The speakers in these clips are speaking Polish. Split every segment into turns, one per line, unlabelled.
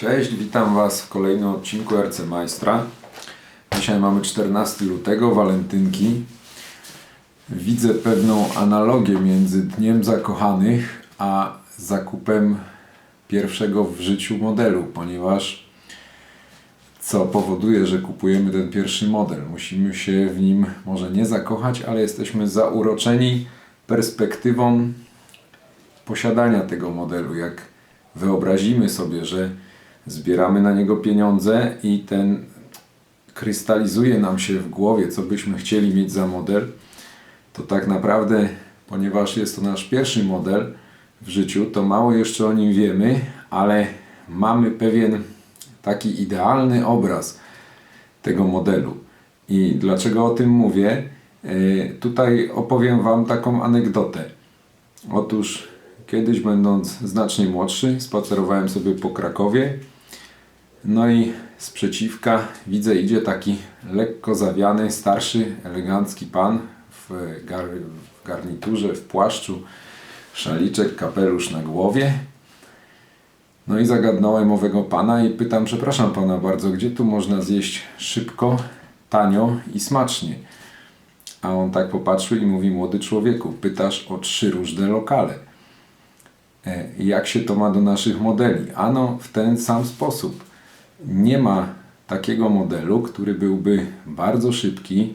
Cześć, witam Was w kolejnym odcinku RC Majstra. Dzisiaj mamy 14 lutego, walentynki. Widzę pewną analogię między Dniem Zakochanych a zakupem pierwszego w życiu modelu, ponieważ co powoduje, że kupujemy ten pierwszy model. Musimy się w nim może nie zakochać, ale jesteśmy zauroczeni perspektywą posiadania tego modelu. Jak wyobrazimy sobie, że zbieramy na niego pieniądze i ten krystalizuje nam się w głowie, co byśmy chcieli mieć za model, to tak naprawdę, ponieważ jest to nasz pierwszy model w życiu, to mało jeszcze o nim wiemy, ale mamy pewien taki idealny obraz tego modelu. I dlaczego o tym mówię? E, Tutaj opowiem Wam taką anegdotę. Otóż kiedyś będąc znacznie młodszy, spacerowałem sobie po Krakowie. No i sprzeciwka widzę idzie taki lekko zawiany, starszy, elegancki pan w, gar, w garniturze, w płaszczu, szaliczek, kapelusz na głowie. No i zagadnąłem owego pana i pytam, przepraszam pana bardzo, gdzie tu można zjeść szybko, tanio i smacznie? A on tak popatrzył i mówi, młody człowieku, pytasz o trzy różne lokale. E, Jak się to ma do naszych modeli? Ano w ten sam sposób. Nie ma takiego modelu, który byłby bardzo szybki,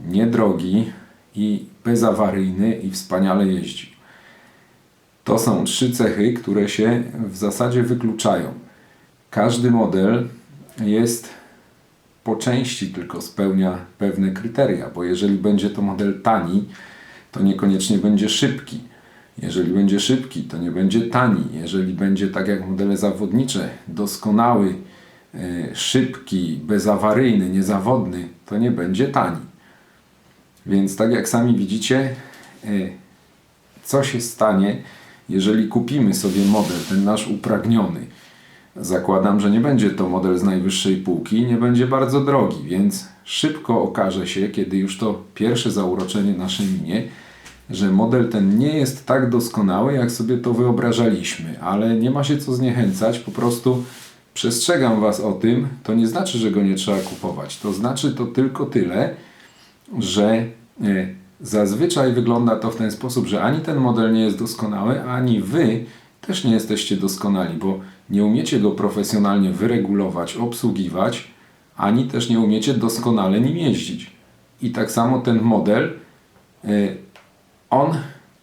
niedrogi i bezawaryjny i wspaniale jeździł. To są trzy cechy, które się w zasadzie wykluczają. Każdy model jest po części tylko spełnia pewne kryteria, bo jeżeli będzie to model tani, to niekoniecznie będzie szybki. Jeżeli będzie szybki, to nie będzie tani. Jeżeli będzie tak jak modele zawodnicze, doskonały, e, szybki, bezawaryjny, niezawodny, to nie będzie tani. Więc tak jak sami widzicie, e, co się stanie, jeżeli kupimy sobie model, ten nasz upragniony. Zakładam, że nie będzie to model z najwyższej półki, nie będzie bardzo drogi, więc szybko okaże się, kiedy już to pierwsze zauroczenie nasze minie, że model ten nie jest tak doskonały, jak sobie to wyobrażaliśmy, ale nie ma się co zniechęcać, po prostu przestrzegam Was o tym, to nie znaczy, że go nie trzeba kupować, to znaczy to tylko tyle, że e, zazwyczaj wygląda to w ten sposób, że ani ten model nie jest doskonały, ani Wy też nie jesteście doskonali, bo nie umiecie go profesjonalnie wyregulować, obsługiwać, ani też nie umiecie doskonale nim jeździć. I tak samo ten model, y, on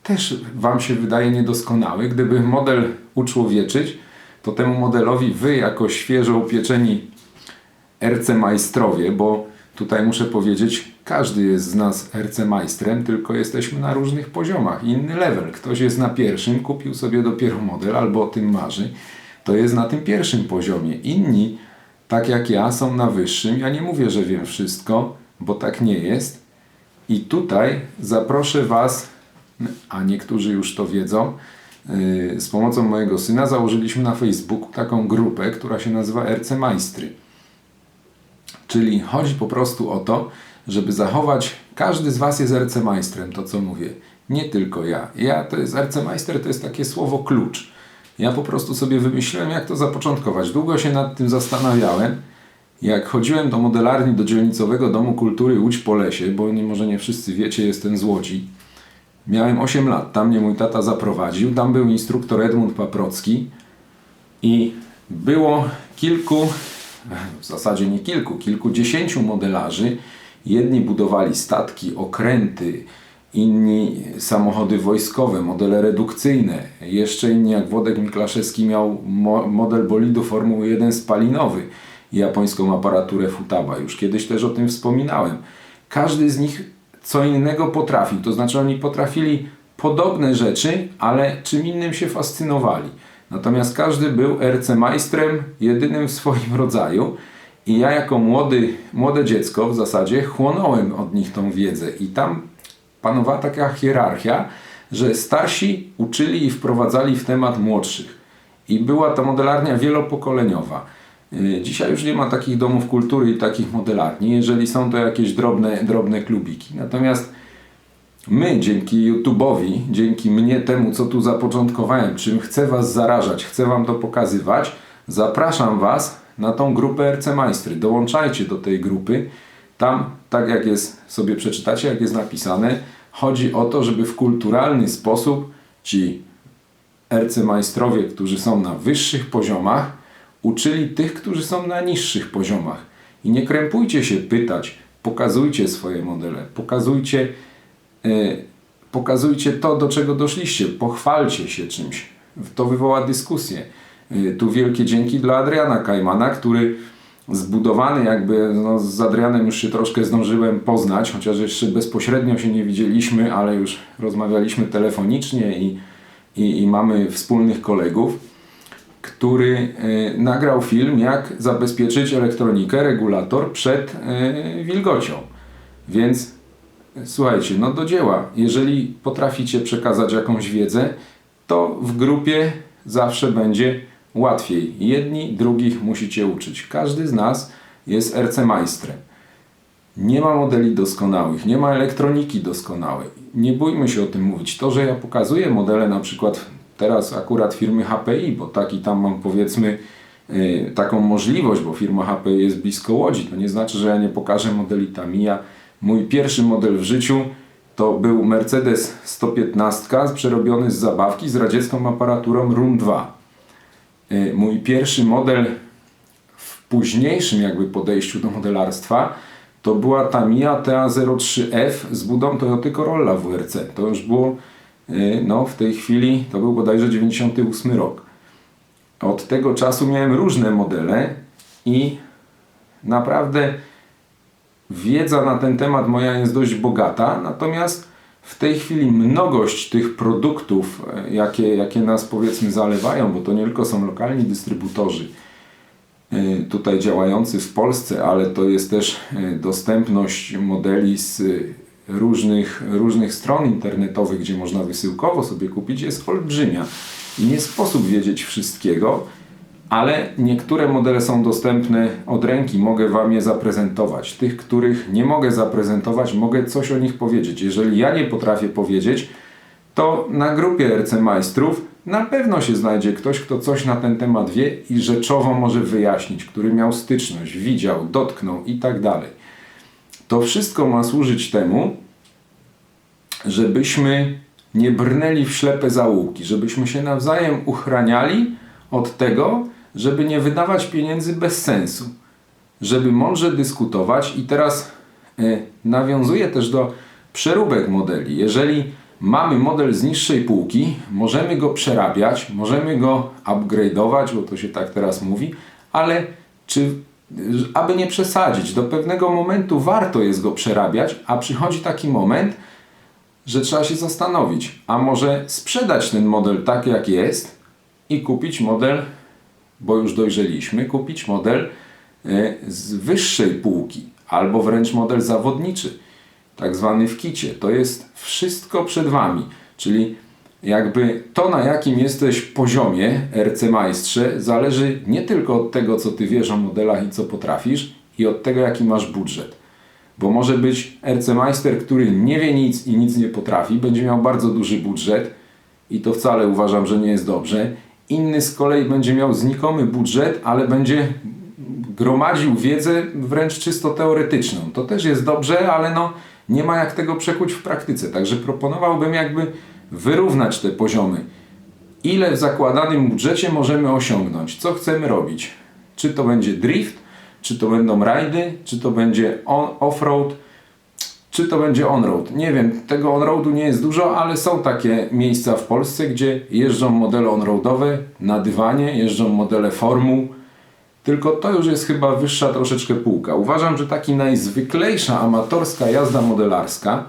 też Wam się wydaje niedoskonały. Gdyby model uczłowieczyć, to temu modelowi Wy jako świeżo upieczeni RC majstrowie, bo tutaj muszę powiedzieć, każdy jest z nas RC majstrem, tylko jesteśmy na różnych poziomach. Inny level. Ktoś jest na pierwszym, kupił sobie dopiero model albo o tym marzy, to jest na tym pierwszym poziomie. Inni, tak jak ja, są na wyższym. Ja nie mówię, że wiem wszystko, bo tak nie jest. I tutaj zaproszę Was, a niektórzy już to wiedzą, yy, z pomocą mojego syna założyliśmy na Facebooku taką grupę, która się nazywa RC Majstry. Czyli chodzi po prostu o to, żeby zachować, każdy z Was jest RC-majstrem, to co mówię, nie tylko ja. Ja to jest RC-majster, to jest takie słowo klucz. Ja po prostu sobie wymyśliłem, jak to zapoczątkować. Długo się nad tym zastanawiałem. Jak chodziłem do modelarni, do dzielnicowego Domu Kultury Łódź po lesie, bo nie, może nie wszyscy wiecie, jestem z Łodzi. Miałem 8 lat, tam mnie mój tata zaprowadził, tam był instruktor Edmund Paprocki i było kilku, w zasadzie nie kilku, kilkudziesięciu modelarzy. Jedni budowali statki, okręty, inni samochody wojskowe, modele redukcyjne. Jeszcze inni, jak Wodek Miklaszewski, miał mo model bolidu Formuły 1 spalinowy i japońską aparaturę Futaba. Już kiedyś też o tym wspominałem. Każdy z nich co innego potrafił, to znaczy oni potrafili podobne rzeczy, ale czym innym się fascynowali. Natomiast każdy był RC-majstrem, jedynym w swoim rodzaju. I ja jako młody, młode dziecko w zasadzie chłonąłem od nich tą wiedzę. I tam panowała taka hierarchia, że starsi uczyli i wprowadzali w temat młodszych. I była to modelarnia wielopokoleniowa. Yy, Dzisiaj już nie ma takich domów kultury i takich modelarni. Jeżeli są to jakieś drobne, drobne klubiki. Natomiast my dzięki YouTube'owi, dzięki mnie temu, co tu zapoczątkowałem, czym chcę Was zarażać, chcę Wam to pokazywać, zapraszam Was na tą grupę RC Majstry. Dołączajcie do tej grupy. Tam, tak jak jest, sobie przeczytacie, jak jest napisane, chodzi o to, żeby w kulturalny sposób ci ercemajstrowie, którzy są na wyższych poziomach, uczyli tych, którzy są na niższych poziomach. I nie krępujcie się pytać, pokazujcie swoje modele, pokazujcie, e, pokazujcie to, do czego doszliście, pochwalcie się czymś. To wywoła dyskusję. E, tu wielkie dzięki dla Adriana Kajmana, który zbudowany jakby, no z Adrianem już się troszkę zdążyłem poznać, chociaż jeszcze bezpośrednio się nie widzieliśmy, ale już rozmawialiśmy telefonicznie i, i, i mamy wspólnych kolegów, który y, nagrał film, jak zabezpieczyć elektronikę, regulator przed y, wilgocią. Więc słuchajcie, no do dzieła. Jeżeli potraficie przekazać jakąś wiedzę, to w grupie zawsze będzie łatwiej. Jedni, drugich musicie uczyć. Każdy z nas jest ercemajstrem. Nie ma modeli doskonałych, nie ma elektroniki doskonałej. Nie bójmy się o tym mówić. To, że ja pokazuję modele na przykład teraz akurat firmy HPI, bo taki tam mam powiedzmy yy, taką możliwość, bo firma HPI jest blisko Łodzi, to nie znaczy, że ja nie pokażę modeli Tamiya. Mój pierwszy model w życiu to był Mercedes 115 przerobiony z zabawki z radziecką aparaturą RUM 2. Y, mój pierwszy model w późniejszym jakby podejściu do modelarstwa to była Tamiya TA03F z budą Toyota Corolla WRC. To już było y, no w tej chwili to był bodajże 98 rok. Od tego czasu miałem różne modele i naprawdę wiedza na ten temat moja jest dość bogata, natomiast w tej chwili mnogość tych produktów, e, jakie, jakie nas powiedzmy zalewają, bo to nie tylko są lokalni dystrybutorzy e, tutaj działający w Polsce, ale to jest też e, dostępność modeli z różnych, różnych stron internetowych, gdzie można wysyłkowo sobie kupić, jest olbrzymia. I nie sposób wiedzieć wszystkiego, ale niektóre modele są dostępne od ręki, mogę Wam je zaprezentować. Tych, których nie mogę zaprezentować, mogę coś o nich powiedzieć. Jeżeli ja nie potrafię powiedzieć, to na grupie RC Majstrów na pewno się znajdzie ktoś, kto coś na ten temat wie i rzeczowo może wyjaśnić, który miał styczność, widział, dotknął i tak dalej. To wszystko ma służyć temu, żebyśmy nie brnęli w ślepe zaułki, żebyśmy się nawzajem uchraniali od tego, żeby nie wydawać pieniędzy bez sensu, żeby mądrze dyskutować i teraz y, nawiązuję też do przeróbek modeli. Jeżeli mamy model z niższej półki, możemy go przerabiać, możemy go upgrade'ować, bo to się tak teraz mówi, ale czy aby nie przesadzić, do pewnego momentu warto jest go przerabiać, a przychodzi taki moment, że trzeba się zastanowić, a może sprzedać ten model tak jak jest i kupić model bo już dojrzeliśmy, kupić model e, z wyższej półki albo wręcz model zawodniczy, tak zwany w kicie. To jest wszystko przed Wami, czyli jakby to na jakim jesteś poziomie RC Majstrze zależy nie tylko od tego co Ty wiesz o modelach i co potrafisz i od tego jaki masz budżet. Bo może być RC Majster, który nie wie nic i nic nie potrafi, będzie miał bardzo duży budżet i to wcale uważam, że nie jest dobrze Inny z kolei będzie miał znikomy budżet, ale będzie gromadził wiedzę wręcz czysto teoretyczną. To też jest dobrze, ale no, nie ma jak tego przekuć w praktyce. Także proponowałbym jakby wyrównać te poziomy. Ile w zakładanym budżecie możemy osiągnąć? Co chcemy robić? Czy to będzie drift, czy to będą rajdy, czy to będzie off-road, czy to będzie on-road? Nie wiem, tego on-roadu nie jest dużo, ale są takie miejsca w Polsce, gdzie jeżdżą modele on-roadowe na dywanie, jeżdżą modele formuł. Tylko to już jest chyba wyższa troszeczkę półka. Uważam, że taki najzwyklejsza amatorska jazda modelarska,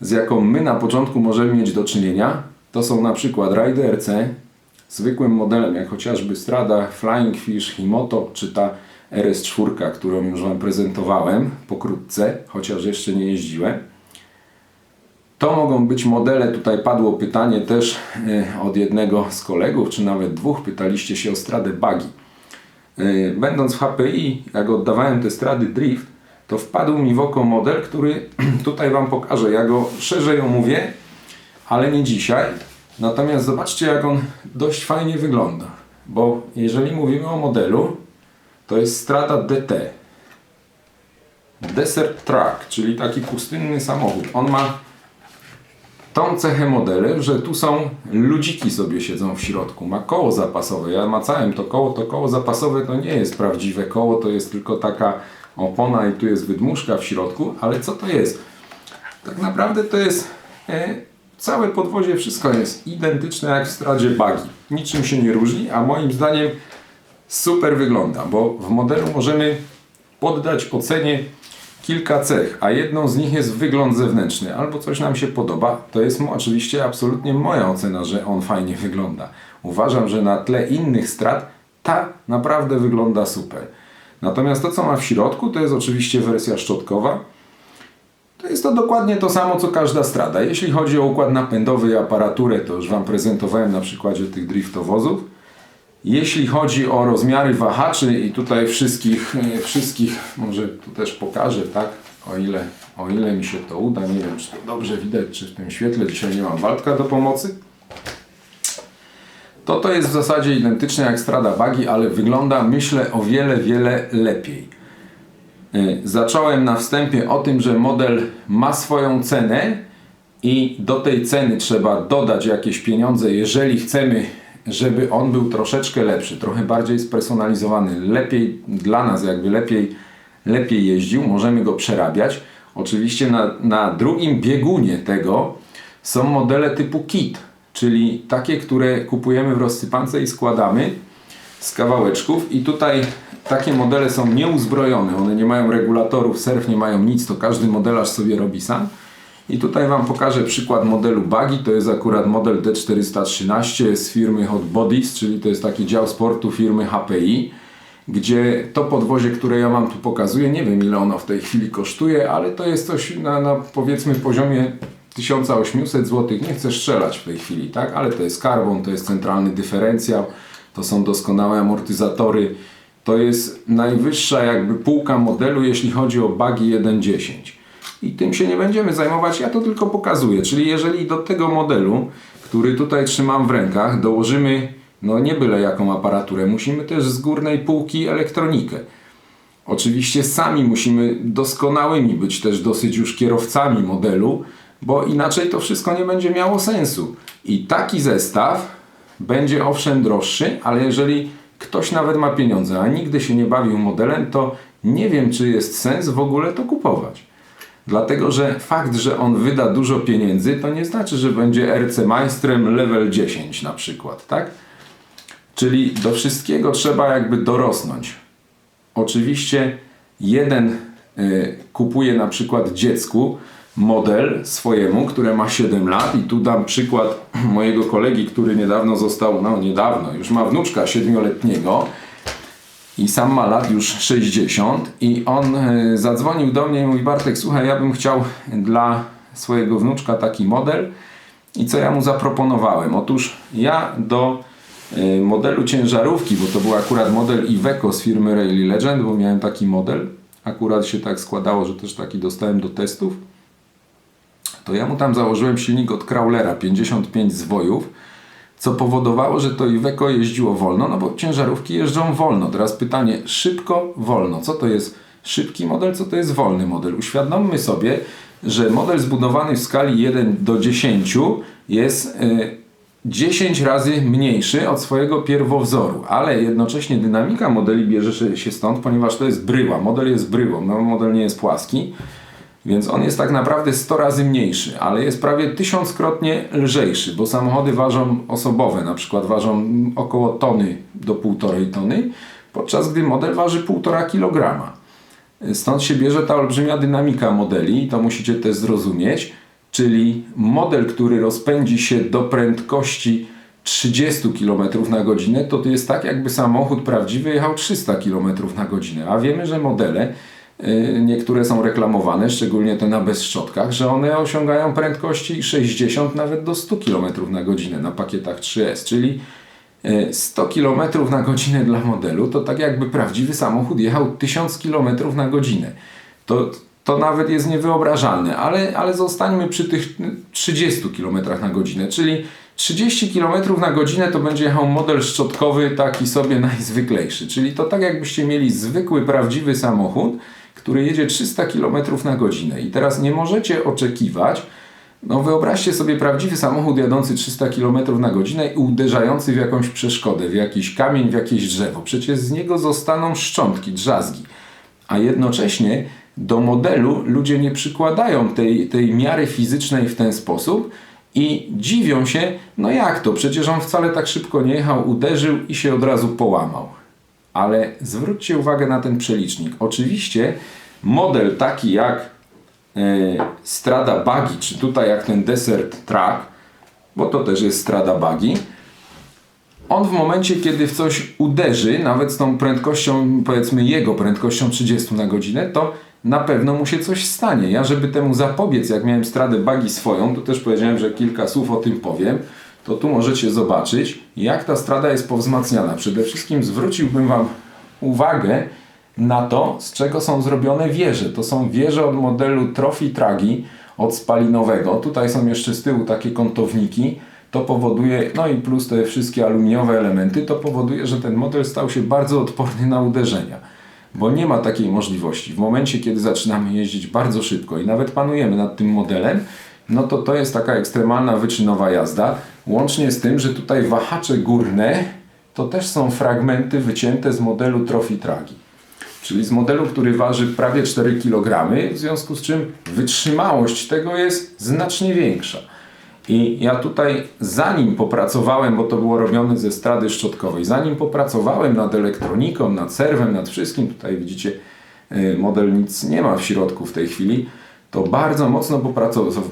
z jaką my na początku możemy mieć do czynienia, to są na przykład Ride RC, zwykłym modelem, jak chociażby Strada, Flying Fish, Himoto, czy ta RS4, którą już Wam prezentowałem pokrótce, chociaż jeszcze nie jeździłem. To mogą być modele, tutaj padło pytanie też e, od jednego z kolegów, czy nawet dwóch, pytaliście się o stradę Buggy. E, będąc w HPI, jak oddawałem te strady Drift, to wpadł mi w oko model, który tutaj Wam pokażę. Ja go szerzej omówię, ale nie dzisiaj. Natomiast zobaczcie, jak on dość fajnie wygląda. bo jeżeli mówimy o modelu, to jest strada DT. Desert Truck, czyli taki pustynny samochód. On ma tą cechę modelu, że tu są ludziki sobie siedzą w środku. Ma koło zapasowe. Ja macałem to koło. To koło zapasowe to nie jest prawdziwe koło, to jest tylko taka opona i tu jest wydmuszka w środku. Ale co to jest? Tak naprawdę to jest e, całe podwozie, wszystko jest identyczne jak w stradzie bagi. Niczym się nie różni, a moim zdaniem super wygląda, bo w modelu możemy poddać ocenie kilka cech, a jedną z nich jest wygląd zewnętrzny. Albo coś nam się podoba, to jest mo- oczywiście absolutnie moja ocena, że on fajnie wygląda. Uważam, że na tle innych strat ta naprawdę wygląda super. Natomiast to, co ma w środku, to jest oczywiście wersja szczotkowa. To jest to dokładnie to samo, co każda strada. Jeśli chodzi o układ napędowy i aparaturę, to już Wam prezentowałem na przykładzie tych driftowozów. Jeśli chodzi o rozmiary wahaczy i tutaj wszystkich, e, wszystkich może tu też pokażę, tak? O ile, o ile mi się to uda, nie wiem czy to dobrze widać, czy w tym świetle, dzisiaj nie mam Waldka do pomocy. To to jest w zasadzie identyczne jak Strada Bagi, ale wygląda myślę o wiele, wiele lepiej. Y, Zacząłem na wstępie o tym, że model ma swoją cenę i do tej ceny trzeba dodać jakieś pieniądze, jeżeli chcemy, żeby on był troszeczkę lepszy, trochę bardziej spersonalizowany, lepiej dla nas, jakby lepiej, lepiej jeździł, możemy go przerabiać. Oczywiście na, na drugim biegunie tego są modele typu kit, czyli takie, które kupujemy w rozsypance i składamy z kawałeczków. I tutaj takie modele są nieuzbrojone, one nie mają regulatorów, surf nie mają nic, to każdy modelarz sobie robi sam. I tutaj Wam pokażę przykład modelu Buggy, to jest akurat model D413 z firmy Hot Bodies, czyli to jest taki dział sportu firmy HPI, gdzie to podwozie, które ja Wam tu pokazuję, nie wiem ile ono w tej chwili kosztuje, ale to jest coś na, na powiedzmy poziomie 1800 zł, nie chcę strzelać w tej chwili, tak? Ale to jest karbon, to jest centralny dyferencjał, to są doskonałe amortyzatory, to jest najwyższa jakby półka modelu, jeśli chodzi o Buggy 1.10. I tym się nie będziemy zajmować, ja to tylko pokazuję. Czyli jeżeli do tego modelu, który tutaj trzymam w rękach, dołożymy no nie byle jaką aparaturę, musimy też z górnej półki elektronikę. Oczywiście sami musimy doskonałymi być też dosyć już kierowcami modelu, bo inaczej to wszystko nie będzie miało sensu. I taki zestaw będzie owszem droższy, ale jeżeli ktoś nawet ma pieniądze, a nigdy się nie bawił modelem, to nie wiem, czy jest sens w ogóle to kupować. Dlatego, że fakt, że on wyda dużo pieniędzy, to nie znaczy, że będzie RC Majstrem level 10 na przykład, tak? Czyli do wszystkiego trzeba jakby dorosnąć. Oczywiście jeden y, kupuje na przykład dziecku model swojemu, które ma 7 lat. I tu dam przykład mojego kolegi, który niedawno został, no niedawno, już ma wnuczka 7-letniego i sam ma lat już 60 i on y, zadzwonił do mnie i mówi Bartek, słuchaj, ja bym chciał dla swojego wnuczka taki model. I co ja mu zaproponowałem? Otóż ja do y, modelu ciężarówki, bo to był akurat model Iveco z firmy Rally Legend, bo miałem taki model, akurat się tak składało, że też taki dostałem do testów, to ja mu tam założyłem silnik od Crawlera 55 zwojów, co powodowało, że to Iveco jeździło wolno, no bo ciężarówki jeżdżą wolno. Teraz pytanie, szybko, wolno. Co to jest szybki model, co to jest wolny model? Uświadommy sobie, że model zbudowany w skali 1 do 10 jest y, 10 razy mniejszy od swojego pierwowzoru, ale jednocześnie dynamika modeli bierze się stąd, ponieważ to jest bryła. Model jest bryłą, no, model nie jest płaski. Więc on jest tak naprawdę 100 razy mniejszy, ale jest prawie tysiąckrotnie lżejszy, bo samochody ważą osobowe, na przykład ważą około tony do półtorej tony, podczas gdy model waży 1,5 kg. Stąd się bierze ta olbrzymia dynamika modeli i to musicie też zrozumieć, czyli model, który rozpędzi się do prędkości 30 km na godzinę, to jest tak jakby samochód prawdziwy jechał 300 km na godzinę, a wiemy, że modele niektóre są reklamowane, szczególnie te na bezszczotkach, że one osiągają prędkości 60 nawet do 100 km na godzinę na pakietach 3S, czyli y, 100 km na godzinę dla modelu to tak jakby prawdziwy samochód jechał 1000 km na godzinę. To, to nawet jest niewyobrażalne, ale, ale zostańmy przy tych 30 km na godzinę, czyli 30 km na godzinę to będzie jechał model szczotkowy taki sobie najzwyklejszy. Czyli to tak jakbyście mieli zwykły, prawdziwy samochód, który jedzie 300 km na godzinę. I teraz nie możecie oczekiwać, no wyobraźcie sobie prawdziwy samochód jadący 300 km na godzinę i uderzający w jakąś przeszkodę, w jakiś kamień, w jakieś drzewo. Przecież z niego zostaną szczątki, drzazgi. A jednocześnie do modelu ludzie nie przykładają tej, tej miary fizycznej w ten sposób i dziwią się, no jak to, przecież on wcale tak szybko nie jechał, uderzył i się od razu połamał. Ale zwróćcie uwagę na ten przelicznik. Oczywiście model taki jak e, Strada Buggy, czy tutaj jak ten Desert Track, bo to też jest Strada Buggy, on w momencie, kiedy w coś uderzy, nawet z tą prędkością, powiedzmy jego prędkością 30 na godzinę, to na pewno mu się coś stanie. Ja, żeby temu zapobiec, jak miałem stradę bagi swoją, to też powiedziałem, że kilka słów o tym powiem, to tu możecie zobaczyć, jak ta strada jest powzmacniana. Przede wszystkim zwróciłbym Wam uwagę na to, z czego są zrobione wieże. To są wieże od modelu Trophy Tragi, od spalinowego. Tutaj są jeszcze z tyłu takie kątowniki. To powoduje, no i plus te wszystkie aluminiowe elementy, to powoduje, że ten model stał się bardzo odporny na uderzenia. Bo nie ma takiej możliwości. W momencie, kiedy zaczynamy jeździć bardzo szybko i nawet panujemy nad tym modelem, no to to jest taka ekstremalna wyczynowa jazda. Łącznie z tym, że tutaj wahacze górne to też są fragmenty wycięte z modelu Trophy Tragi. Czyli z modelu, który waży prawie 4 kg, w związku z czym wytrzymałość tego jest znacznie większa. I ja tutaj, zanim popracowałem, bo to było robione ze strady szczotkowej, zanim popracowałem nad elektroniką, nad serwem, nad wszystkim, tutaj widzicie, y, model nic nie ma w środku w tej chwili, to bardzo mocno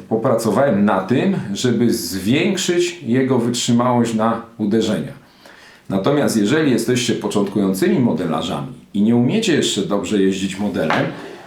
popracowałem na tym, żeby zwiększyć jego wytrzymałość na uderzenia. Natomiast jeżeli jesteście początkującymi modelarzami i nie umiecie jeszcze dobrze jeździć modelem,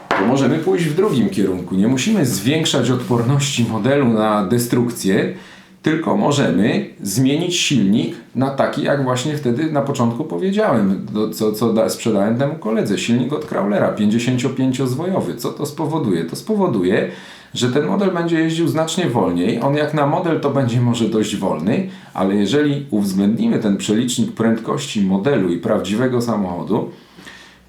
to możemy pójść w drugim kierunku. Nie musimy zwiększać odporności modelu na destrukcję, tylko możemy zmienić silnik na taki, jak właśnie wtedy na początku powiedziałem, co, co sprzedałem temu koledze. Silnik od Crawlera, 55-zwojowy. Co to spowoduje? To spowoduje, że ten model będzie jeździł znacznie wolniej. On jak na model to będzie może dość wolny, ale jeżeli uwzględnimy ten przelicznik prędkości modelu i prawdziwego samochodu,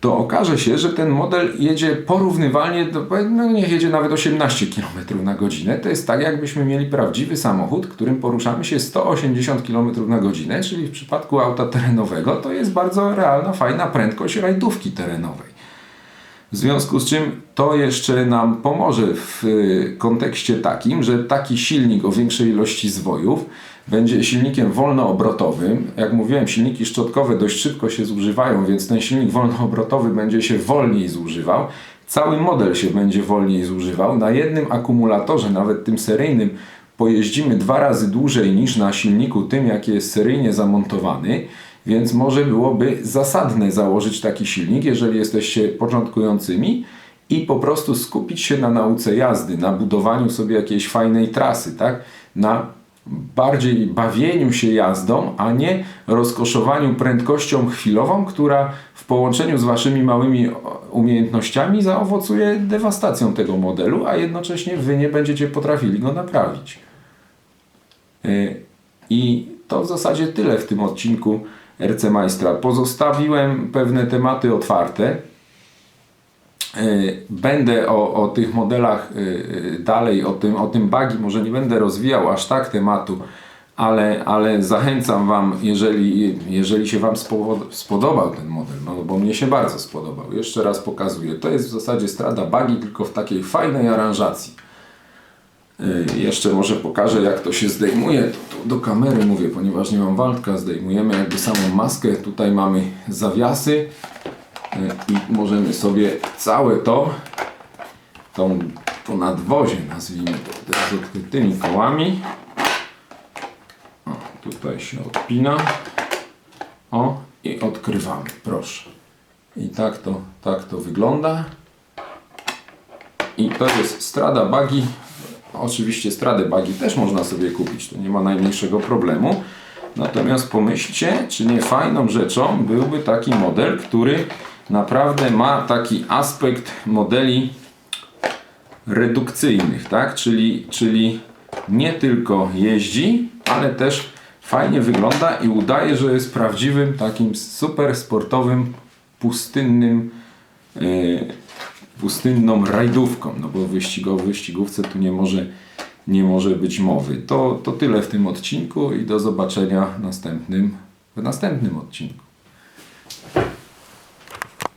to okaże się, że ten model jedzie porównywalnie, do, no niech jedzie nawet 18 km na godzinę. To jest tak, jakbyśmy mieli prawdziwy samochód, którym poruszamy się 180 km na godzinę, czyli w przypadku auta terenowego to jest bardzo realna, fajna prędkość rajdówki terenowej. W związku z czym to jeszcze nam pomoże w y, kontekście takim, że taki silnik o większej ilości zwojów będzie silnikiem wolnoobrotowym. Jak mówiłem, silniki szczotkowe dość szybko się zużywają, więc ten silnik wolnoobrotowy będzie się wolniej zużywał. Cały model się będzie wolniej zużywał. Na jednym akumulatorze, nawet tym seryjnym, pojeździmy dwa razy dłużej niż na silniku tym, jaki jest seryjnie zamontowany. Więc może byłoby zasadne założyć taki silnik, jeżeli jesteście początkującymi i po prostu skupić się na nauce jazdy, na budowaniu sobie jakiejś fajnej trasy, tak? Na bardziej bawieniu się jazdą, a nie rozkoszowaniu prędkością chwilową, która w połączeniu z waszymi małymi umiejętnościami zaowocuje dewastacją tego modelu, a jednocześnie wy nie będziecie potrafili go naprawić. Y, I to w zasadzie tyle w tym odcinku RC Majstra. Pozostawiłem pewne tematy otwarte. E, będę o, o tych modelach e, e, dalej, o tym, o tym bagi może nie będę rozwijał aż tak tematu, ale, ale zachęcam Wam, jeżeli, jeżeli się Wam spodobał ten model, no bo mnie się bardzo spodobał. Jeszcze raz pokazuję. To jest w zasadzie strada bagi, tylko w takiej fajnej aranżacji. Jeszcze może pokażę jak to się zdejmuje. To, do kamery mówię, ponieważ nie mam waltka. Zdejmujemy jakby samą maskę. Tutaj mamy zawiasy i możemy sobie całe to, tą, to nadwozie, nazwijmy to, z odkrytymi kołami. O, tutaj się odpina. O, i odkrywamy, proszę. I tak to, tak to wygląda. I to jest strada bagi. Oczywiście stradę bagi też można sobie kupić, to nie ma najmniejszego problemu. Natomiast pomyślcie, czy nie fajną rzeczą byłby taki model, który naprawdę ma taki aspekt modeli redukcyjnych, tak? Czyli, czyli nie tylko jeździ, ale też fajnie wygląda i udaje, że jest prawdziwym takim super sportowym, pustynnym, yy, pustynną rajdówką, no bo wyścigo, w wyścigówce tu nie może, nie może być mowy. To, to tyle w tym odcinku i do zobaczenia następnym, w następnym odcinku.